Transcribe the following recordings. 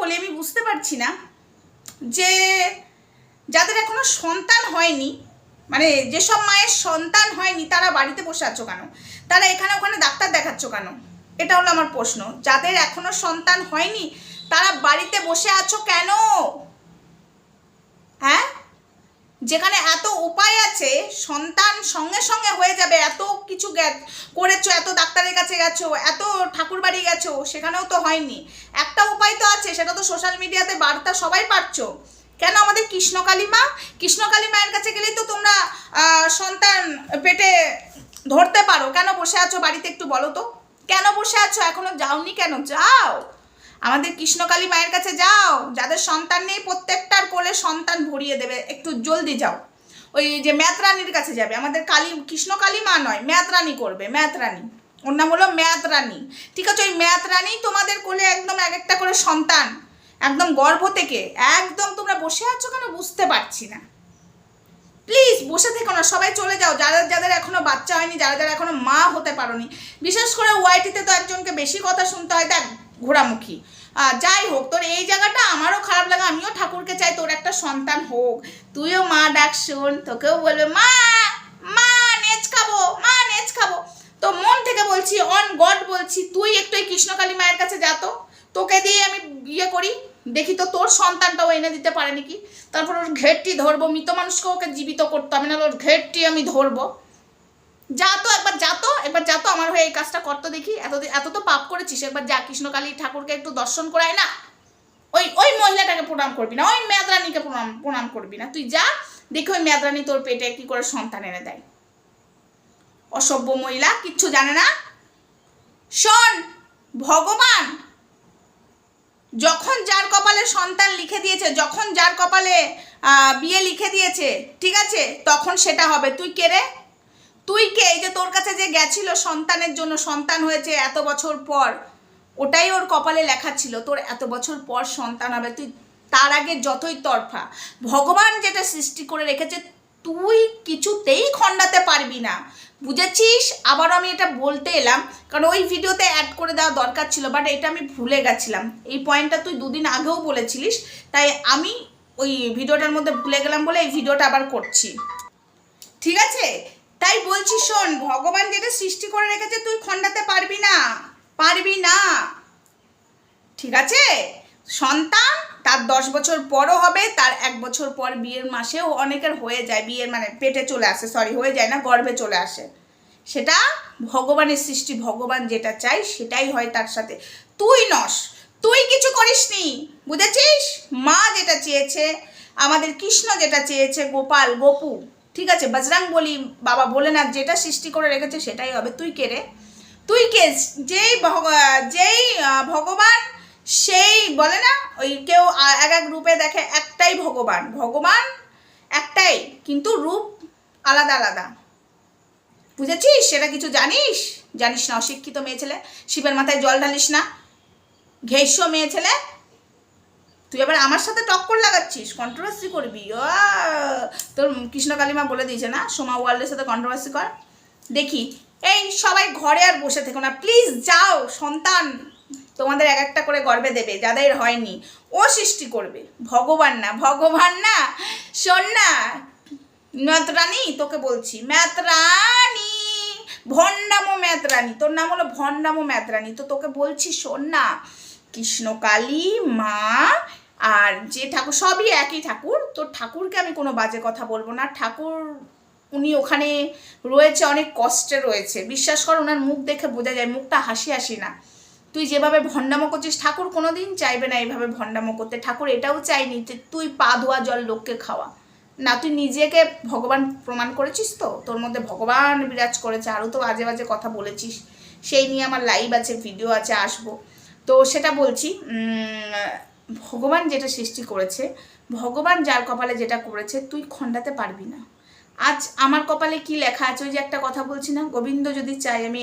বলি আমি বুঝতে পারছি না যে যাদের এখনও সন্তান হয়নি মানে যেসব মায়ের সন্তান হয়নি, তারা বাড়িতে বসে আছো কেন? তারা এখানে ওখানে ডাক্তার দেখাচ্ছ কেন? এটা হলো আমার প্রশ্ন। যাদের এখনও সন্তান হয়নি, তারা বাড়িতে বসে আছো কেন? হ্যাঁ? যেখানে এত উপায় আছে, সন্তান সঙ্গে সঙ্গে হয়ে যাবে, এত কিছু করেছ, এত ডাক্তারের কাছে গেছো, এত ঠাকুর বাড়ি গেছো, সেখানেও তো হয়নি। একটা উপায় তো আছে, সেটা তো সোশ্যাল মিডিয়াতে বার্তা সবাই পাচ্ছো কেন আমাদের কৃষ্ণকালী মা কৃষ্ণকালী মায়ের কাছে গেলেই তো তোমরা সন্তান পেটে ধরতে পারো। কেন বসে আছো বাড়িতে একটু বলো তো। কেন বসে আছো? এখনও যাওনি কেন? যাও। আমাদের কৃষ্ণকালী মায়ের কাছে যাও। যাদের সন্তান নেই, প্রত্যেকটার কোলে সন্তান ভরিয়ে দেবে। একটু জলদি যাও। ওই যে ম্যাতরানির কাছে যাবে। আমাদের কালী কৃষ্ণকালী মা নয়, ম্যাতরানি করবে, ম্যাতরানি। ওর নাম হলো ম্যাতরানি। ঠিক আছে, ওই ম্যাতরানি তোমাদের কোলে একদম এক একটা করে সন্তান একদম গর্ভ থেকে, একদম তোমরা বসে আছো কেন বুঝতে পারছি না। প্লিজ বসে থেকো না, সবাই চলে যাও যাদের যাদের এখনও বাচ্চা হয়নি, যারা যারা এখনও মা হতে পারোনি। বিশেষ করে ওয়াইটিতে তো একজনকে বেশি কথা শুনতে হয়, দেখ ঘোরামুখী যাই হোক, তোর এই জায়গাটা আমারও খারাপ লাগে, আমিও ঠাকুরকে চাই তোর একটা সন্তান হোক। তুইও মা ডাক শোন, তোকেও বলবে, মা নেচ খাব মা নেচ খাব তো মন থেকে বলছি অন গড বলছি তুই একটু এই কৃষ্ণকালী মায়ের কাছে যা তো তোকে দিয়ে আমি বিয়ে করি দেখি তো তোর সন্তানটাও এনে দিতে পারে নাকি? তারপর ওর ঘেরটি ধরবো মৃত মানুষকে ওকে জীবিত করতে হবে না ওর ঘেরটি আমি ধরবো। যা তো, একবার যা তো, একবার যা তো, আমার হয়ে এই কাজটা করতো দেখি। এত এত তো পাপ করেছিস, একবার যা, কৃষ্ণকালী ঠাকুরকে একটু দর্শন করায় না? ওই ওই মহিলাটাকে প্রণাম করবি না, ওই মেয়াদরানীকে প্রণাম প্রণাম করবি না। তুই যা, দেখি ওই মেয়াদরানী তোর পেটে কি করে সন্তান এনে দেয়। অসভ্য মহিলা, কিচ্ছু জানে না। শোন, ভগবান যখন যার কপালে সন্তান লিখে দিয়েছে, যখন যার কপালে বিয়ে লিখে দিয়েছে, ঠিক আছে? তখন সেটা হবে। তুই কে রে? তুই কে? এই যে তোর কাছে যে গেছিল সন্তানের জন্য, সন্তান হয়েছে এত বছর পর, ওটাই ওর কপালে লেখা ছিল, তোর এত বছর পর সন্তান হবে। তুই তার আগে যতই তরফা, ভগবান যেটা সৃষ্টি করে রেখেছে, তুই কিছুতেই খণ্ডাতে পারবি না। বুঝেছিস? আবারও আমি এটা বলতে এলাম, কারণ ওই ভিডিওতে অ্যাড করে দেওয়া দরকার ছিল বাট এটা আমি ভুলে গেছিলাম। এই পয়েন্টটা তুই দুদিন আগেও বলেছিলিস, তাই আমি ওই ভিডিওটার মধ্যে ভুলে গেলাম বলে এই ভিডিওটা আবার করছি। ঠিক আছে? তাই বলছি শোন, ভগবান যেটা সৃষ্টি করে রেখেছে, তুই খণ্ডাতে পারবি না পারবি না। ঠিক আছে? সন্তান তার দশ বছর পরও হবে, তার এক বছর পর বিয়ের মাসেও অনেকের হয়ে যায়, বিয়ের মানে পেটে চলে আসে সরি হয়ে যায় না, গর্ভে চলে আসে। সেটা ভগবানের সৃষ্টি, ভগবান যেটা চাই সেটাই হয় তার সাথে। তুই নস, তুই কিছু করিসনি, বুঝেছিস? মা যেটা চেয়েছে, আমাদের কৃষ্ণ যেটা চেয়েছে, গোপাল, গোপু, ঠিক আছে, বজরাং বলি, বাবা বলে না যেটা সৃষ্টি করে রেখেছে সেটাই হবে। তুই কে রে? তুই কে? যেই যেই ভগবান সেই বলে না, ওই কেউ এক এক রূপে দেখে একটাই ভগবান। ভগবান একটাই, কিন্তু রূপ আলাদা আলাদা। বুঝেছিস? সেটা কিছু জানিস? জানিস না, অশিক্ষিত মেয়ে ছেলে, শিবের মাথায় জল ঢালিস না। ঘেস্য মেয়ে ছেলে। তুই আবার আমার সাথে টক্কর লাগাচ্ছিস? কন্ট্রোভার্সি করবি। ও তোর কৃষ্ণ কালিমা বলে দিয়েছে না, সোমা ওয়ার্ল্ডের সাথে কন্ট্রোভার্সি কর। দেখি, এই সবাই ঘরে আর বসে থেকো না। প্লিজ যাও, সন্তান। তোমাদের এক একটা করে গর্বে দেবে, যাদের হয়নি, ও সৃষ্টি করবে। ভগবান না ভগবান না, শোন না, ম্যাতরানি, তোকে বলছি, ম্যাতরানি, ভণ্ডামো ম্যাতরানি, তোর নাম হলো ভণ্ডামো ম্যাতরানি, তো তোকে বলছি, শোন না, কৃষ্ণকালী, মা, আর যে ঠাকুর, সবই একই ঠাকুর, তোর ঠাকুরকে আমি কোনো বাজে কথা বলব না, ঠাকুর, উনি ওখানে রয়েছে, অনেক কষ্টে রয়েছে, বিশ্বাস কর, ওনার মুখ দেখে বোঝা যায়, মুখটা হাসি হাসি না। তুই যেভাবে ভণ্ডামো করছিস, ঠাকুর কোনোদিন চাইবে না এইভাবে ভণ্ডামো করতে। ঠাকুর এটাও চাইনি যে তুই পা ধোয়া জল লোককে খাওয়া। না, তুই নিজেকে ভগবান প্রমাণ করেছিস তো? তোর মধ্যে ভগবান বিরাজ করেছে, আরও তো বাজে বাজে কথা বলেছিস। সেই নিয়ে আমার লাইভ আছে ভিডিও আছে, আসব। তো সেটা বলছি ভগবান যেটা সৃষ্টি করেছে, ভগবান যার কপালে যেটা করেছে, তুই খণ্ডাতে পারবি না। আজ আমার কপালে কি লেখা আছে, ওই যে একটা কথা বলছি না? গোবিন্দ যদি চাই আমি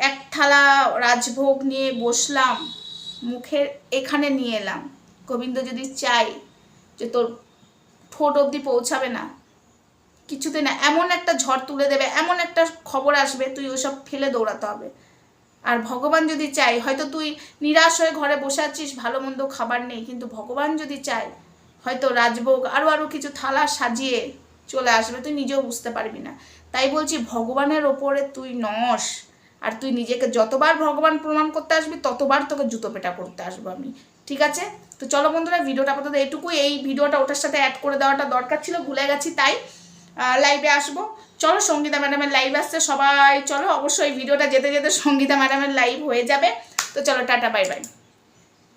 এক থালা রাজভোগ নিয়ে বসলাম, মুখের এখানে নিয়ে এলাম। গোবিন্দ যদি চাই যে তোর ঠোঁট অবধি পৌঁছাবে না, কিছুতে না, এমন একটা ঝড় তুলে দেবে, এমন একটা খবর আসবে, তুই ওসব ফেলে দৌড়াতে হবে। আর ভগবান যদি চাই হয়তো তুই নিরাশ হয়ে ঘরে বসে আছিস, ভালো মন্দ খাবার নেই, কিন্তু ভগবান যদি চাই হয়তো রাজভোগ আরও আরও কিছু থালা সাজিয়ে চলে আসবে, তুই নিজেও বুঝতে পারবি না। তাই বলছি, ভগবানের ওপরে তুই নস। আর তুই নিজেকে যতবার ভগবান প্রমাণ করতে আসবি, ততবার তোকে জুতো পেটা করতে আসব আমি। ঠিক আছে? তো চলো বন্ধুরা, ভিডিওটা আপাতত এটুকুই। এই ভিডিওটা ওটার সাথে অ্যাড করে দেওয়াটা দরকার ছিল, ভুলে গেছি, তাই লাইভে আসব। চলো সঙ্গীতা ম্যাডামের লাইভ আসছে, সবাই চলো, অবশ্যই ভিডিওটা যেতে যেতে সঙ্গীতা ম্যাডামের লাইভ হয়ে যাবে। তো চলো, টাটা বাই বাই